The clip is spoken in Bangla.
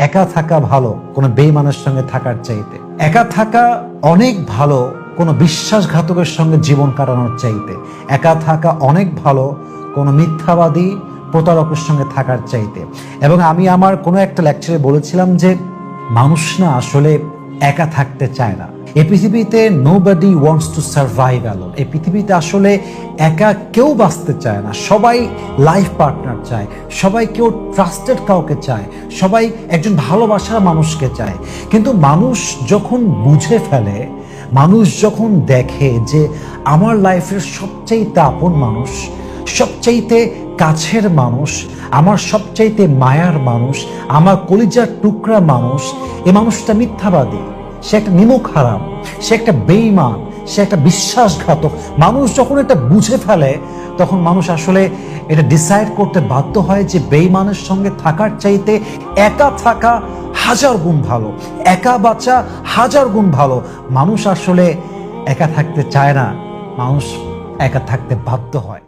একা থাকা ভালো কোনো বেইমানের সঙ্গে থাকার চাইতে। একা থাকা অনেক ভালো কোনো বিশ্বাসঘাতকের সঙ্গে জীবন কাটানোর চাইতে। একা থাকা অনেক ভালো কোনো মিথ্যাবাদী প্রতারকের সঙ্গে থাকার চাইতে। এবং আমি আমার কোনো একটা লেকচারে বলেছিলাম যে, মানুষ না আসলে একা থাকতে চায় না। এই পৃথিবীতে nobody wants to survive alone এই পৃথিবীতে আসলে একা কেউ বাঁচতে চায় না। সবাই লাইফ পার্টনার চায়। সবাই কেউ ট্রাস্টেড কাউকে চায়। সবাই একজন ভালোবাসার মানুষকে চায়। কিন্তু মানুষ যখন বুঝে ফেলে, মানুষ যখন দেখে যে আমার লাইফের সবচাইতে আপন মানুষ, সবচাইতে কাছের মানুষ, আমার সবচাইতে মায়ার মানুষ, আমার কলিজার টুকরা মানুষ, এ মানুষটা মিথ্যাবাদী। সে একটা নিমুখ হারাম, সে একটা বেইমান সে একটা বিশ্বাসঘাতক। মানুষ যখন এটা বুঝে ফেলে, তখন মানুষ আসলে এটা ডিসাইড করতে বাধ্য হয় যে বেইমানের সঙ্গে থাকার চাইতে একা থাকা হাজার গুণ ভালো, একা বাচ্চা হাজার গুণ ভালো। মানুষ আসলে একা থাকতে চায় না, মানুষ একা থাকতে বাধ্য হয়।